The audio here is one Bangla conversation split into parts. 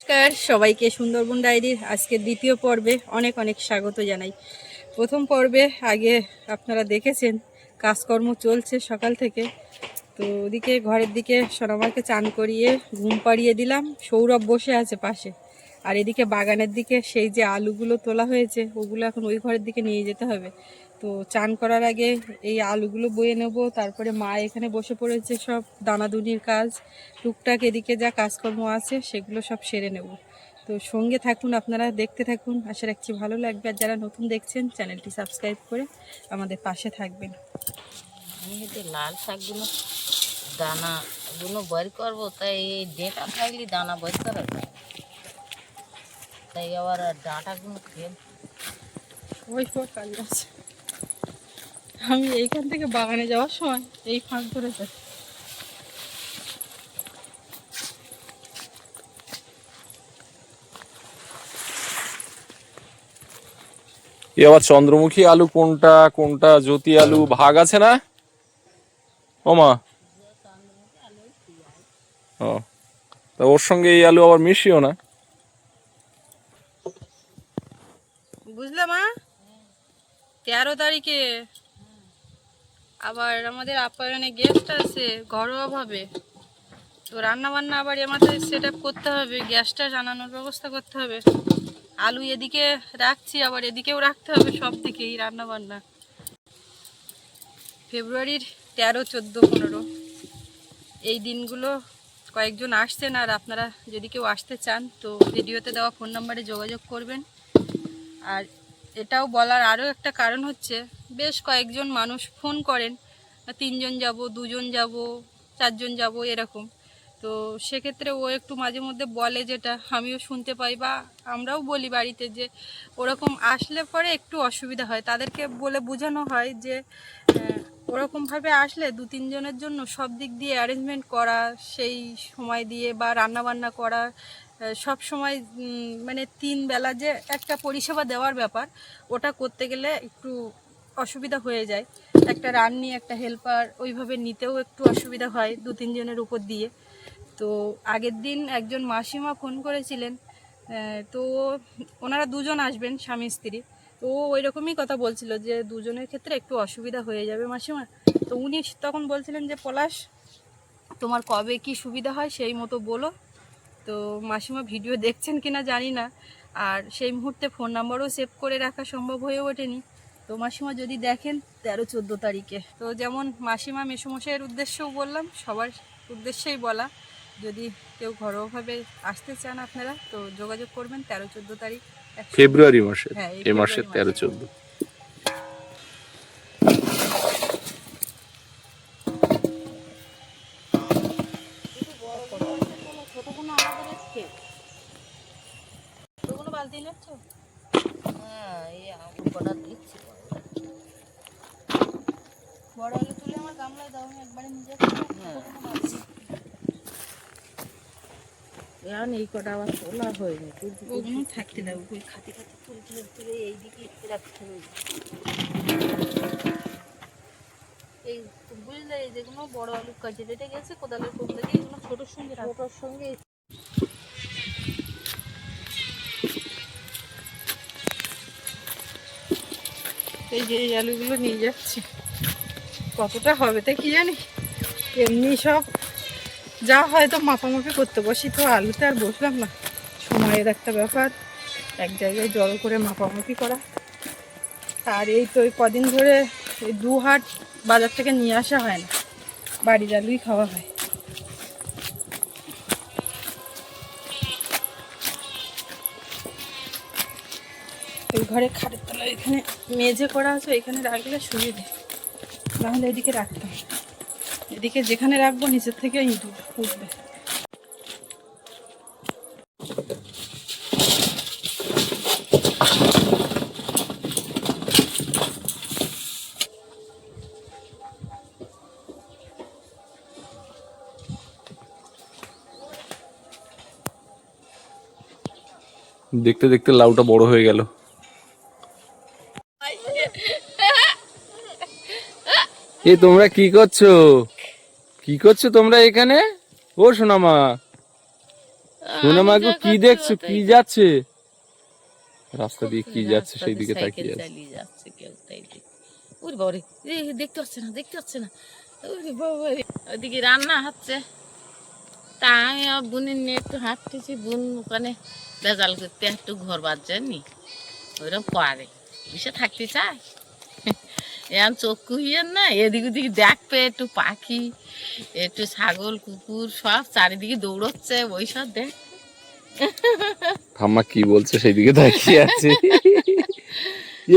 নমস্কার, সবাইকে সুন্দরবন ডায়েরির আজকের দ্বিতীয় পর্বে অনেক অনেক স্বাগত জানাই। প্রথম পর্বে আগে আপনারা দেখেছেন, কাজকর্ম চলছে সকাল থেকে। তো ওদিকে ঘরের দিকে সোনামাকে চান করিয়ে ঘুম পাড়িয়ে দিলাম, সৌরভ বসে আছে পাশে। আর এদিকে বাগানের দিকে সেই যে আলুগুলো তোলা হয়েছে, ওগুলো এখন ওই ঘরের দিকে নিয়ে যেতে হবে। তো চান করার আগে এই আলুগুলো বয়ে নেব। তারপরে মা এখানে বসে পড়েছে সব দানাদুনির কাজ। টুকটাক এদিকে যা কাজকর্ম আছে সেগুলো সব সেরে নেব। তো সঙ্গে থাকুন আপনারা দেখতে থাকুন। আশা রাখছি ভালো লাগবে। আর যারা নতুন দেখছেন চ্যানেলটি সাবস্ক্রাইব করে আমাদের পাশে থাকবেন। লাল শাকগুলো দানাগুলো বের করব তাই এই ডেটা থাকলে দানা বের করা যায়। তাই আবার ডাঁটাগুলো ফেল ওই কাজ আছে। আমি এইখান থেকে বাগানে যাওয়ার সময় এই ফাঁক ধরে যাই এ আবার চন্দ্রমুখী আলু কোনটা কোনটা জ্যোতি আলু ভাগ আছে না? ও মা। ও তা ওর সঙ্গে এই আলু আবার মিশিও না? বুঝলে মা? তেরো তারিখে আবার আমাদের আপ্যায়নে গেস্ট আছে ঘরোয়া ভাবে তো রান্না বান্না আবার এ মাথায় সেট করতে হবে গ্যাসটা জানানোর ব্যবস্থা করতে হবে। আলু এদিকে রাখছি, আবার এদিকেও রাখতে হবে সব দিকেই রান্না বান্না ফেব্রুয়ারির তেরো, চোদ্দ, পনেরো। এই দিনগুলো কয়েকজন আসছেন, আর আপনারা যদি কেউ আসতে চান, তো ভিডিওতে দেওয়া ফোন নাম্বারে যোগাযোগ করবেন। আর এটাও বলার আরও একটা কারণ হচ্ছে বেশ কয়েকজন মানুষ ফোন করেন, তিনজন যাব, দুজন যাব, চারজন যাব, এরকম। তো সেক্ষেত্রে ও একটু মাঝে মধ্যে বলে যেটা, আমিও শুনতে পাই বা আমরাও বলি বাড়িতে যে ওরকম আসলে পরে একটু অসুবিধা হয়। তাদেরকে বলে বোঝানো হয় যে ওরকমভাবে আসলে দু, তিনজনের জন্য সব দিক দিয়ে অ্যারেঞ্জমেন্ট করা, সেই সময় দিয়ে বা রান্না বান্না করা সব সময় মানে তিন বেলা যে একটা পরিষেবা দেওয়ার ব্যাপার, ওটা করতে গেলে একটু অসুবিধা হয়ে যায়। একটা রান্নি একটা হেল্পার ওইভাবে নিতেও একটু অসুবিধা হয় দু তিনজনের উপর দিয়ে। তো আগের দিন একজন মাসিমা ফোন করেছিলেন তো ওনারা দুজন আসবেন স্বামী স্ত্রী। তো ওই রকমই কথা বলছিল যে দুজনের ক্ষেত্রে একটু অসুবিধা হয়ে যাবে মাসিমা। তো উনি তখন বলছিলেন যে, পলাশ, তোমার কবে কি সুবিধা হয় সেই মতো বলো। তো মাসিমা ভিডিও দেখছেন কিনা জানি না। আর সেই মুহূর্তে ফোন নাম্বারও সেভ করে রাখা সম্ভব হয়ে ওঠেনি। তো মাসিমা যদি দেখেন তেরো চোদ্দ তারিখে। তো যেমন মাসিমা মেসোমশাইয়ের উদ্দেশ্যেও বললাম সবার উদ্দেশ্যেই বলা। যদি কেউ ঘরোয়াভাবে আসতে চান আপনারা তো যোগাযোগ করবেন তেরো চোদ্দ তারিখ। ফেব্রুয়ারি মাসে হ্যাঁ, এই এ মাসের তেরো। চোদ্দ। বালতি নিচ্ছ? হ্যাঁ এই আলু কটা দিচ্ছি। বড় আলু তুলে আমার গামলায় দাও আমি একবারে হ্যাঁ। এখন এই কটা আবার তোলা হয়নি ওগুলো থাকতে দাও ওই খাতে খাতে তুলে এইদিকে রাখতে হবে এই বুঝলে এই যেগুলো বড় আলু কাজে রেটে গেছে কোদালের থেকে এগুলো ছোটোর সঙ্গে। ছোটোর সঙ্গে এই যে এই আলুগুলো নিয়ে যাচ্ছি কতটা হবে তা কি জানি? এমনি সব যা হয়তো মাপামাপি করতে। বসি তো আলুতে আর বসলাম না। সময়ের একটা ব্যাপার। এক জায়গায় জড়ো করে মাপামাপি করা। আর এই তো কদিন ধরে এই দু হাট বাজার থেকে নিয়ে আসা হয় না। বাড়ির আলুই খাওয়া হয়। ঘরে খাটের তলায় এখানে মেঝে করা আছে এখানে রাখলে সুবিধে। নাহলে এদিকে রাখতাম এদিকে যেখানে রাখব, নিচের থেকে ইঁট উঠবে। দেখতে দেখতে লাউটা বড় হয়ে গেল। এ তোমরা কি করছ? কি করছ তোমরা এখানে? ও সোনামা। সোনা মা আমি গো কি দেখছ? কি যাচ্ছে? রাস্তা দিয়ে কি যাচ্ছে? সেই দিকে তাকিয়ে। আছে। ওরে দেখতে পাচ্ছে না দেখতে পাচ্ছে না। ওরে বাবারে ওদিকে রান্না হচ্ছে। তা আমি আমার বোনের নিয়ে একটু হাঁটতেছি বোন ওখানে বেজাল করতে একটু ঘর বাজানি ওইরকম পারে। বিষে থাকতে চায়? এখন চোখ কুহিয়ে না এদিক ওদিক দেখবে একটু পাখি একটু ছাগল কুকুর সব চারিদিকে দৌড়চ্ছে ওই সব দেখ। ঠাম্মা কি বলছে সেই দিকে তাকিয়ে আছে।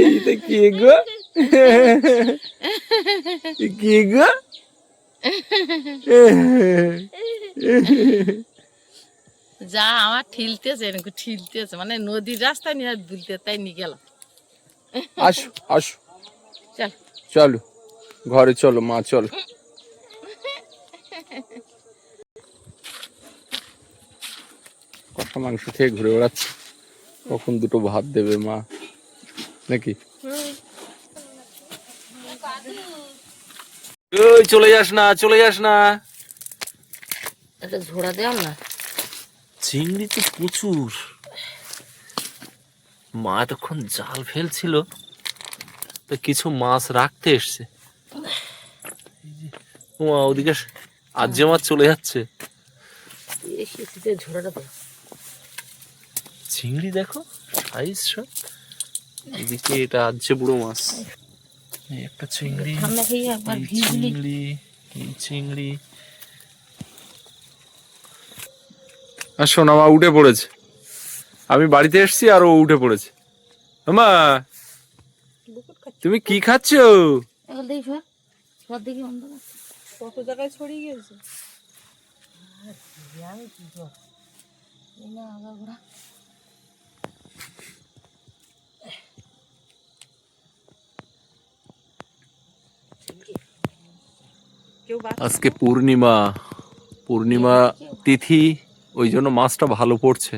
এইটা কি গো? কি গো? যা আমার ঠিলতেছে এরকম ঠিলতেছে মানে নদীর রাস্তায় নিয়ে দুলতে তাই নিয়ে গেলাম। আসো আসো। চল। চলো ঘরে চলো মা চলো। কটা মাংস খেয়ে ঘুরে বেড়াচ্ছে? কখন দুটো ভাত দেবে মা? নাকি? ওই চলে যাস না চলে যাস না। একটা ঝোড়া দেও না চিংড়ি তো প্রচুর। মা এতক্ষণ জাল ফেলছিল। তো কিছু মাছ রাখতে এসছে। ওদিকে আজ্জে মাছ চলে যাচ্ছে। চিংড়ি দেখো সাইজ সব। এদিকে এটা আজ্জে বুড়ো মাছ। একটা চিংড়ি চিংড়ি চিংড়ি। আর সোনামা উঠে পড়েছে। আমি বাড়িতে এসেছি আর ও উঠে পড়েছে। মা তুমি কি খাচ্ছ? এখন দেখি সর সর দেখি অন্ধকার কত জায়গায় ছড়িয়ে গেছে আমি কি না আগা ঘোড়া আজকে পূর্ণিমা পূর্ণিমা তিথি ওই জন্য মাছটা ভালো পড়ছে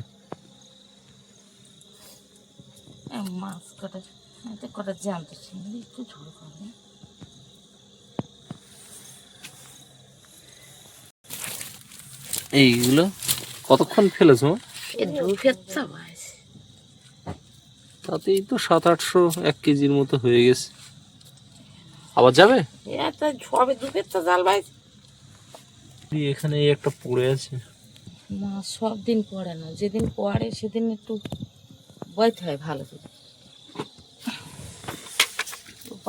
এই মাছ কটা জ্যান্ত চিংড়ি একটু ঝোল করবে এইগুলো? কতক্ষণ ফেলেছো? তাতেই তো সাত আটশো এক কেজির মতো হয়ে গেছে। আবার যাবে? সবে দু ফেচ্ছা জাল ভাই এখানে এই একটা পড়ে আছে। মাছ সব দিন পড়ে না যেদিন পড়ে সেদিন একটু বইতে হয় ভালো করে।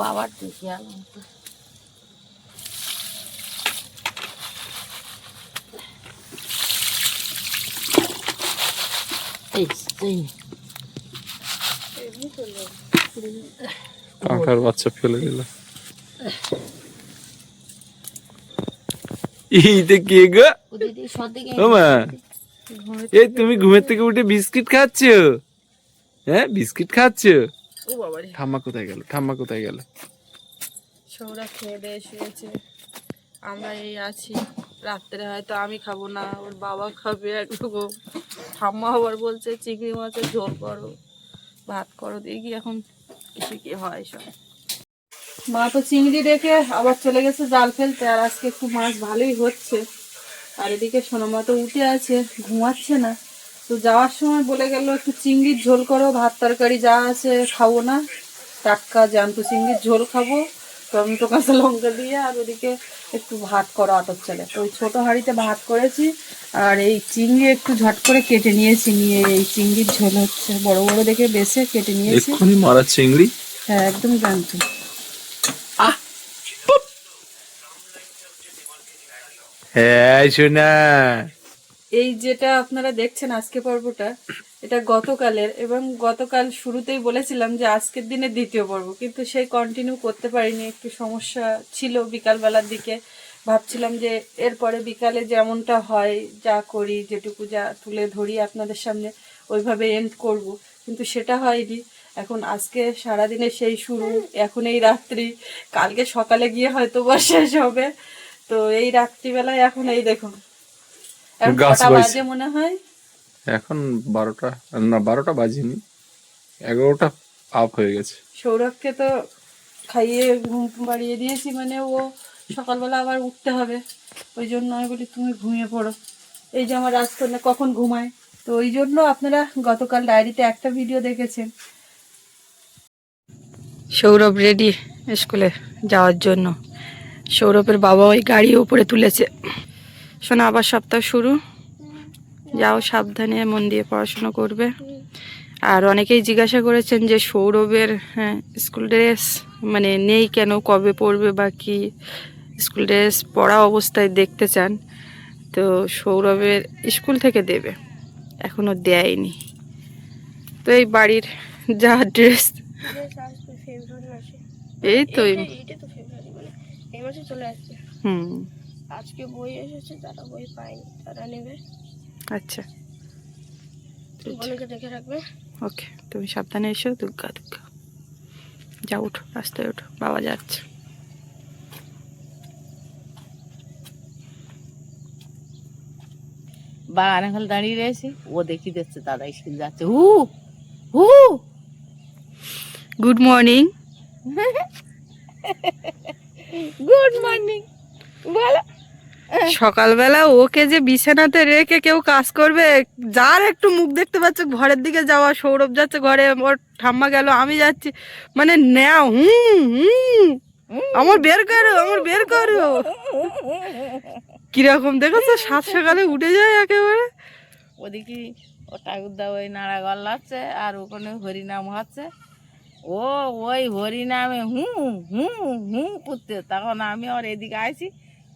বাবার দেখি। কাঁকড়ার বাচ্চা ফেলে দিল। কে গো? এই তুমি ঘুমের থেকে উঠে বিস্কিট খাচ্ছ? হ্যাঁ বিস্কিট খাচ্ছ? ও বাবারে ঠাম্মা কোথায় গেল? ঠাম্মা কোথায় গেল? সৌরা খেয়ে দিয়ে শুয়েছে। আমরা এই আছি। রাত্রে হয়তো আমি খাব না ওর বাবা খাবে একরকম ঠাম্মা আবার বলছে চিংড়ি মাছের ঝোল করো ভাত করো দেখি এখন এসে কি হয় সব। মা তো চিংড়ি রেখে আবার চলে গেছে জাল ফেলতে আর আজকে একটু মাছ ভালোই হচ্ছে। আর এদিকে সোনামা তো উঠে আছে ঘুমাচ্ছে না। তো যাওয়ার সময় বলে গেল একটু চিংড়ির ঝোল করো ভাত তরকারি যা আছে খাব না। টাটকা জ্যান্ত চিংড়ির ঝোল খাব টমেটো কাঁচা লঙ্কা দিয়ে আর ওদিকে একটু ভাত করো আতর চালে। তো ওই ছোটো হাঁড়িতে ভাত করেছি আর এই চিংড়ি একটু ঝট করে কেটে নিয়েছি নিয়ে এই চিংড়ির ঝোল হচ্ছে। বড় বড় দেখে বেছে কেটে নিয়েছি। এক্ষুনি মারা চিংড়ি? হ্যাঁ একদম জ্যান্ত। হ্যাঁ শোনা। এই যেটা আপনারা দেখছেন আজকে পর্বটা, এটা গতকালের এবং গতকাল শুরুতেই বলেছিলাম যে আজকের দিনে দ্বিতীয় পর্ব, কিন্তু সেই কন্টিনিউ করতে পারিনি, একটু সমস্যা ছিল বিকালবেলার দিকে। ভাবছিলাম যে এরপরে বিকালে যেমনটা হয়, যা করি, যেটুকু যা তুলে ধরি আপনাদের সামনে, ওইভাবে এন্ড করব, কিন্তু সেটা হয়নি। এখন আজকে সারাদিনে সেই শুরু, এখন এই রাত্রি, কালকে সকালে গিয়ে হয়তো বা শেষ হবে। তো এই রাত্রিবেলায় এখন এই দেখুন। গাছ বাজে মনে হয়? এখন বারোটা না বারোটা বাজিনি। এগারোটা আপ হয়ে গেছে। সৌরভকে তো খাইয়ে ঘুম বাড়িয়ে দিয়েছি মানে ও সকালবেলা আবার উঠতে হবে। ওই জন্য আমি বলি তুমি ঘুমিয়ে পড়ো। এই যে আমার রাজকন্যা কখন ঘুমায়? তো ওই জন্য আপনারা গতকাল ডায়েরিতে একটা ভিডিও দেখেছেন। সৌরভ রেডি স্কুলে যাওয়ার জন্য। সৌরভের বাবা ওই গাড়ি উপরে তুলেছে। শোনা আবার সপ্তাহ শুরু। যাও সাবধানে মন দিয়ে পড়াশোনা করবে। আর অনেকেই জিজ্ঞাসা করেছেন যে সৌরভের হ্যাঁ স্কুল ড্রেস মানে নেই কেন কবে পড়বে বা কি? স্কুল ড্রেস পড়া অবস্থায় দেখতে চান। তো সৌরভের স্কুল থেকে দেবে। এখনও দেয়নি। তো এই বাড়ির যা ড্রেস। এই তো মানে হুম। আজকে বই এসেছে তারা বই পায়নি তারা নেবে। আচ্ছা। অনেকে দেখে রাখবে। ওকে তুমি সাবধানে এসো দুর্গা দুর্গা। যা উঠো রাস্তায় ওঠো বাবা যাচ্ছে। বাগানে খালি দাঁড়িয়ে রয়েছি ও দেখি দেখছে দাদা স্কুল যাচ্ছে। হু হু। গুড মর্নিং গুড মর্নিং বলো। সকালবেলা ওকে যে বিছানাতে রেখে কেউ কাজ করবে, যার একটু মুখ দেখতে পাচ্ছ, ঘরের দিকে যাওয়া, সৌরভ যাচ্ছে ঘরে, ওর ঠাম্মা গেল, আমি যাচ্ছি। মানে নেয়া হুম হুম, আমার বের করো, আমার বের করো। কীরকম দেখেছ? সাত সকালে উঠে যায় একেবারে। ওদিকে ও ঠাকুরদা ওই নাড়া গল্লাচ্ছে আর ওখানে হরিনাম হচ্ছে। ও ওই হরিনামে হুম হুম হুম করতে, তখন আমি আর এদিকে আইছি।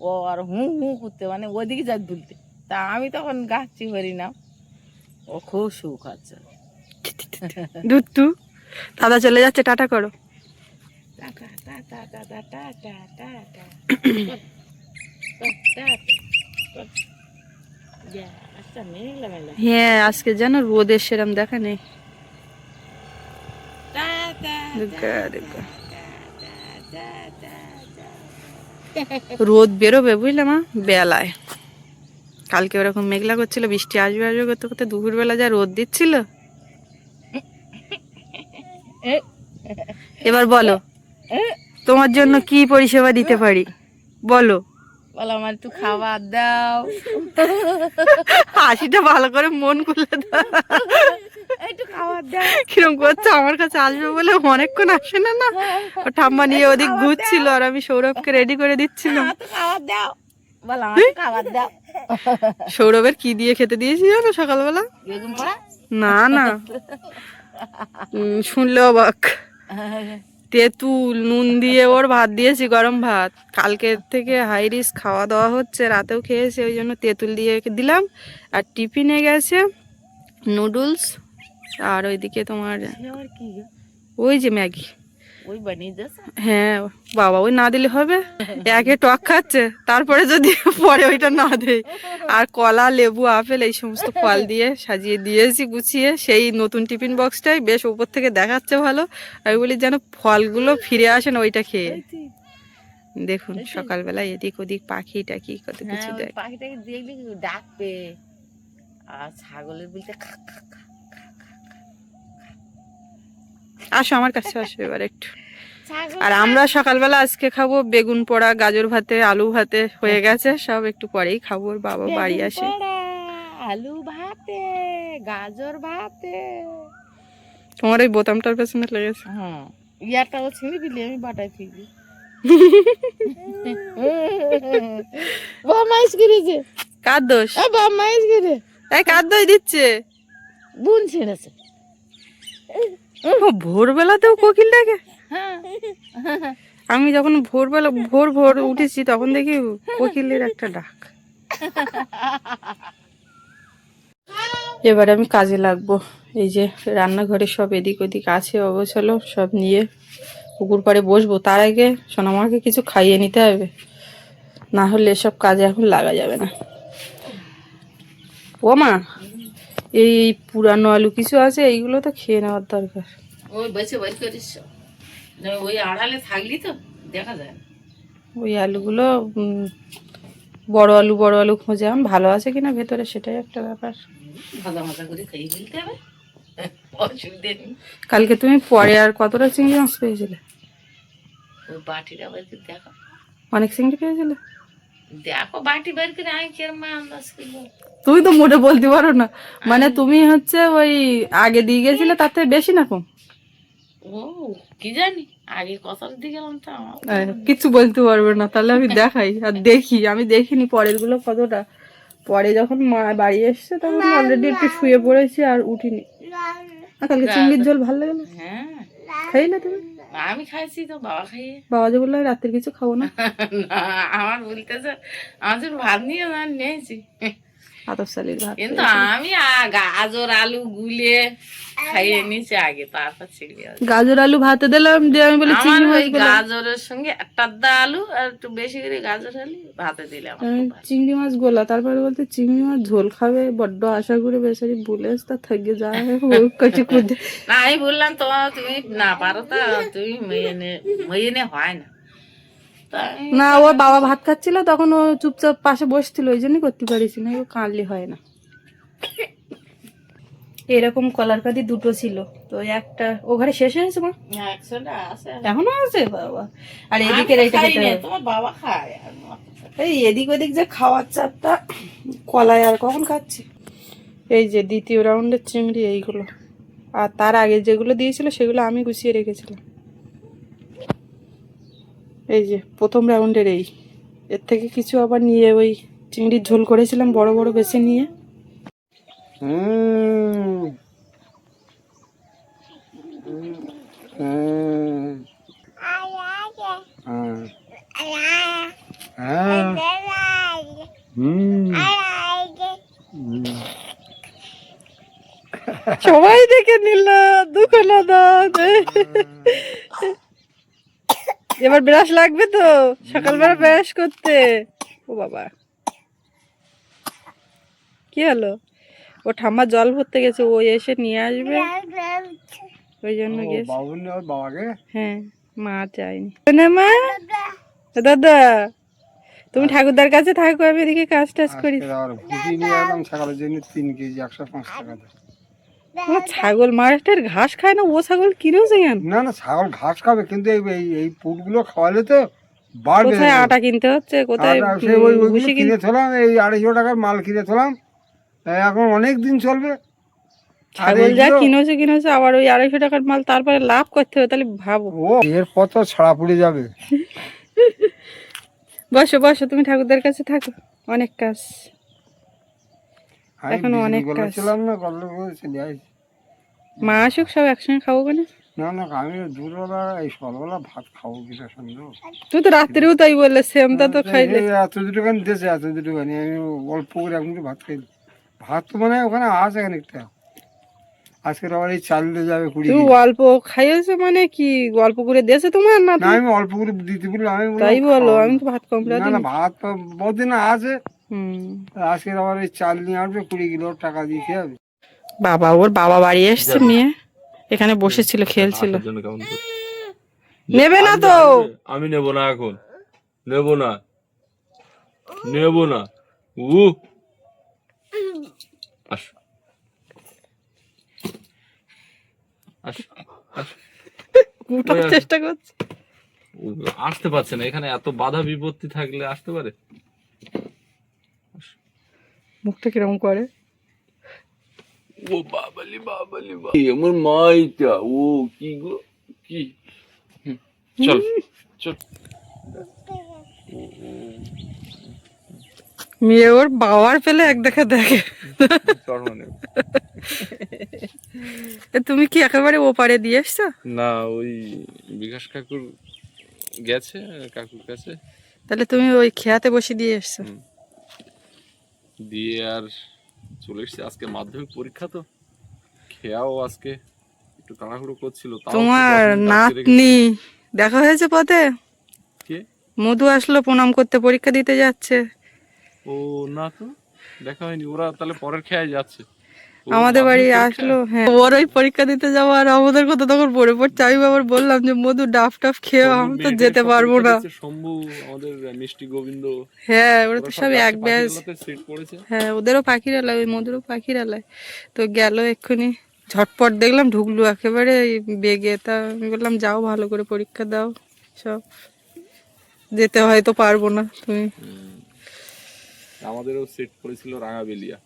ও আর হুম হুম করতে মানে ওদিকে যা দুলতে। তা আমি তখন গাচ্ছি হরিনাম ও খুব সুখ হচ্ছে দুত্তু দাদা চলে যাচ্ছে টাটা করো। Tata tata tata tata tata আচ্ছা হ্যাঁ আজকে যেন রোদের সেরম দেখা নেই। দুর্গা দুর্গা। রোদ বেরোবে বুঝলে মা? বেলায়। কালকে ওরকম মেঘলা করছিল বৃষ্টি আসবে আসবে করতে করতে দুপুরবেলা যা রোদ দিচ্ছিল। এবার বলো তোমার জন্য কি পরিষেবা দিতে পারি? বলো। বলো আমার একটু খাবার দাও। হাসিটা ভালো করে মন খুলে দাও। একটু খাবার দাও। কিরম করছে? আমার কাছে আসবে বলে অনেকক্ষণ আসে না না? ও ঠাম্মা নিয়ে ওদিক ঘুরছিল আর আমি সৌরভকে রেডি করে দিচ্ছিলাম। খাবার দাও। সৌরভের কি দিয়ে খেতে দিয়েছি জানো সকালবেলা? না না। শুনলে অবাক। তেঁতুল নুন দিয়ে ওর ভাত দিয়েছি গরম ভাত। কালকে থেকে হাই রিস্ক খাওয়া দাওয়া হচ্ছে রাতেও খেয়েছে ওই জন্য তেঁতুল দিয়ে দিলাম। আর টিফিনে গেছে নুডলস আর ওইদিকে তোমার? ওই যে ম্যাগি। ওই বানিয়ে হ্যাঁ বাবা ওই না দিলে হবে? একে টক খাচ্ছে তারপরে যদি পরে ওইটা না দেয়। আর কলা লেবু আপেল এই সমস্ত ফল দিয়ে সাজিয়ে দিয়েছি গুছিয়ে। সেই নতুন টিফিন বক্সটাই বেশ উপর থেকে দেখাচ্ছে ভালো। আমি বলি যেন ফলগুলো ফিরে আসে না ওইটা খেয়ে। দেখুন সকালবেলা এদিক ওদিক পাখি টাকি কত হ্যাঁ কিছু ওই দেখ। পাখিটাকে ডাকবে? আর ছাগলের বলতে খা খা খা। আসো আমার কাছে আসো এবার একটু। আর আমরা সকালবেলা আজকে খাব বেগুন পোড়া গাজর ভাতে আলু ভাতে হয়ে গেছে সব একটু পরেই খাব ওর বাবা বাড়ি আসে। আলু ভাতে গাজর ভাতে। তোমার ওই বোতামটার পেছনে লেগেছে। হ্যাঁ ইয়ারটা ও ছিঁড়ে দিলি আমি বাটায় ফিরবি বাবা মাইস করেছে কার দোষ মাইস করে এই কার দোষ দিচ্ছে। বোন ছিঁড়েছে। ভোরবেলাতেও কোকিল ডাকে আমি যখন ভোরবেলা, ভোর ভোর উঠেছি, তখন দেখি কোকিলের একটা ডাক। এবার আমি কাজে লাগবো। এই যে রান্নাঘরে সব এদিক ওদিক আছে অবচলো সব নিয়ে পুকুর পাড়ে বসবো। তার আগে সোনামাকে কিছু খাইয়ে নিতে হবে। না হলে এসব কাজে এখন লাগা যাবে না। ও মা এই পুরানো আলু কিছু আছে এইগুলো তো খেয়ে নেওয়ার দরকার। ওই বসে বই করিস ওই আড়ালে থাকলি তো দেখা যায়। ওই আলুগুলো বড় আলু বড় আলু খোঁজাম ভালো আছে কিনা ভেতরে সেটাই একটা ব্যাপার। ভাজা ভাজা করে খেয়ে ফেলতে হবে। অসুবিধে নেই। কালকে তুমি পরে আর কতটা চিংড়ি মাছ পেয়েছিলে? ওই বাটিটা আবার দেখো। অনেক চিংড়ি পেয়েছিলে? দেখো বাটি বের করে আন্দাজ করব তুমি তো মোটে বলতে পারো না। মানে তুমি হচ্ছে ওই আগে দিয়ে গেছিলে তার থেকে বেশি না কম? ও কি জানি? আগে কথা দিয়ে গেলাম তো কিচ্ছু বলতে পারবে না তাহলে আমি দেখাই আর দেখি। আমি দেখিনি পরেরগুলো কতটা। পরে যখন মা বাড়ি এসছে তখন অলরেডি একটু শুয়ে পড়েছি আর উঠিনি। আর কালকে চিংড়ির ঝোল ভালো লাগল হ্যাঁ। খাইলে তুমি? আমি খাইছি তো বাবা খাইয়ে। বাবা যে বলল রাতের কিছু খাব না? না আমার বলতেছে আমার ভাত নিয়ে নিয়েছি আতপ সালির ভাত কিন্তু আমি গাজর আলু গুলে খাইয়ে নিয়েছি আগে তারপর গাজর আলু ভাতে দিলাম দিয়ে আমি বলি আমার ওই গাজরের সঙ্গে একটা আলু আর একটু বেশি করে গাজর আলু ভাতে দিলে আমার আমি খুব ভালো। চিংড়ি মাছ গোলা তারপরে বলতে চিংড়ি মাছ ঝোল খাবে বড্ড আশা করে বেচারি বলে তা থেকে যায় কচি কুদে। না আমি বললাম তোমার তুমি না পারো তা তুমি মেয়ে মেয়ে হয় না। না ওর বাবা ভাত খাচ্ছিল তখন ও চুপচাপ পাশে বসছিল ওই জন্যই করতে পারিস না ও কাঁদলে হয় না। এরকম কলার কাঁদি দুটো ছিল তো একটা ও ঘরে শেষ হয়েছে মা? এখনও আছে? বাবা। আর এদিকে বাবা খায় এই এদিক ওদিক যে খাওয়ার চাপটা কলায় আর কখন খাচ্ছি? এই যে দ্বিতীয় রাউন্ডের চিংড়ি এইগুলো। আর তার আগে যেগুলো দিয়েছিল সেগুলো আমি গুছিয়ে রেখেছিলাম। এই যে প্রথম রাউন্ডের এই। এর থেকে কিছু আবার নিয়ে ওই চিংড়ির ঝোল করেছিলাম বড় বড় বেছে নিয়ে। সবাই দেখে নিল দুখানা দাঁত। এবার ব্রাশ লাগবে তো? সকালবেলা ব্রাশ করতে। ও বাবা। কি হলো? ও ঠাম্মা জল ভরতে গেছে ও এসে নিয়ে আসবে। ওই জন্য গেছে। হ্যাঁ মা চাইনি না মা। দাদা তুমি ঠাকুরদার কাছে থাকো আমি এদিকে কাজ টাজ করি। জন্য তিন কেজি একশো পাঁচ টাকা ও ছাগল মাঠের ঘাস খায় না ও ছাগল কিনেছে কেন না। না ছাগল ঘাস খাবে কিন্তু এই এই পুটগুলো খাওয়ালে তো বাড়বে কোথায় আটা কিনতে হচ্ছে কোথায় আর ওই ওইগুলো ভুসি কিনতে কিনে থলাম এই আড়াইশো টাকার মাল কিনে থলাম এখন অনেক দিন চলবে। ছাগল যা কিনেছে কিনেছে আবার ওই আড়াইশো টাকার মাল তারপরে লাভ করতে হবে তাহলে ভাবো। ও এরপর তো ছাড়া পড়ে যাবে। বসো বসো তুমি ঠাকুরদের কাছে থাকো অনেক কাজ। এখনও অনেক কাজ। গলাচ্ছিলাম না গল্প চলে আসি মা আসুক সব একসঙ্গে খাব কেন? না না আমি দুপুরবেলা এই সকালবেলা ভাত খাব কিনা সন্দেহ। তুই তো রাত্রেও তাই বললে সেমটা তো খাইলে এই এত দুটোখানি দিয়েছে এত দুটোখানি আমি অল্প করে এখন ভাত খাই ভাত তো মানে ওখানে আছে খানিকটা। আজকের আবার এই চাল দিয়ে যাবে কুড়ি তুমি অল্প খাইয়েছো মানে কি অল্প করে দিয়েছে তোমার না না আমি অল্প করে দিতে বললাম আমি তাই বলো আমি তো ভাত কমপ্লিট না না ভাত তো বহুদিন আছে। হুম। আজকের আবার এই চাল নিয়ে আসবে কুড়ি কিলো টাকা দিয়ে খেয়ে বাবা ওর বাবা বাড়ি এসছে মেয়ে। এখানে বসেছিল খেলছিল। কেমন করছে? নেবে না তো। আমি নেব না এখন। নেব না। নেব না। উ আস। আস। আস। উঠার চেষ্টা করছে। আসতে পারছে না। এখানে এত বাধা বিপত্তি থাকলে আসতে পারে? মুখটা কীরকম করে? ও বাবালি বাবালি বা- এই আমার মাইটা ও কি গো কি? চল চল। মেয়ে ওর বাবার পেলে এক দেখা দেখে। মানে। তুমি কি একেবারে ওপারে দিয়ে এসছো? না ওই বিকাশ কাকুর গেছে কাকুর কাছে। তাহলে তুমি ওই খেয়াতে বসে দিয়ে এসছো। দিয়ে আর চলে এসেছে আজকে মাধ্যমিক পরীক্ষা তো। খেয়াও আজকে একটু তাড়াহুড়ো করছিল তোমার। নাতনি দেখা হয়েছে পথে? কে? মধু আসলো প্রণাম করতে পরীক্ষা দিতে যাচ্ছে। ও না তো দেখা হয়নি ওরা তাহলে পরের খেয়ায় যাচ্ছে। আমাদের বাড়ি আসলো হ্যাঁ। ওর ওই পরীক্ষা দিতে যাব আর আমাদের কথা তখন পড়ে পড়ছে। আমি আবার বললাম যে মধু ডাফ টাফ খেয়ে আমি তো যেতে পারব না। শম্ভু আমাদের মিষ্টি গোবিন্দ। হ্যাঁ ওরা তো সব এক ব্যাচ হ্যাঁ ওদেরও পাখির আলায় ওই মধুরও পাখির আলায় তো গেল এক্ষুনি। ঝটপট দেখলাম ঢুকলো একেবারে বেগে। তা আমি বললাম যাও ভালো করে পরীক্ষা দাও সব। যেতে হয়তো পারব না তুমি। আমাদেরও সেট করেছিল রাঙাবেলিয়া।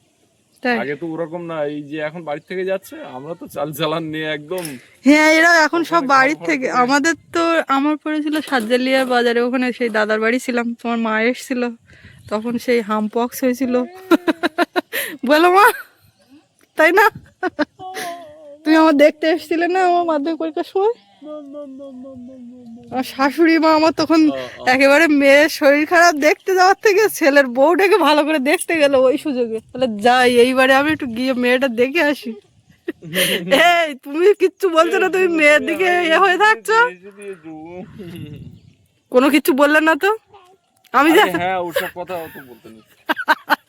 আগে তো ওরকম না এই যে এখন বাড়ি থেকে যাচ্ছে আমরা তো চাল চালান নিয়ে একদম হ্যাঁ এরা এখন সব বাড়ির থেকে আমাদের তো আমার পড়েছিল সাতজালিয়া বাজারে ওখানে সেই দাদার বাড়ি ছিলাম তোমার মা এসেছিল তখন সেই হামপক্স হয়েছিল। বলো মা তাই না? তুমি আমার দেখতে এসেছিলে না আমার মাধ্যমিক পরীক্ষার সময়? আমার শাশুড়ি মা আমার তখন একেবারে মেয়ের শরীর খারাপ দেখতে যাওয়ার থেকে ছেলের বউটাকে ভালো করে দেখতে গেল ওই সুযোগে। তাহলে যাই এইবারে আমি একটু গিয়ে মেয়েটা দেখে আসি। এই তুমি কিচ্ছু বলছো না তুমি মেয়ের দিকে এ হয়ে থাকছো? কোনো কিছু বললে না তো? আমি হ্যাঁ ওসব কথা অত বলতে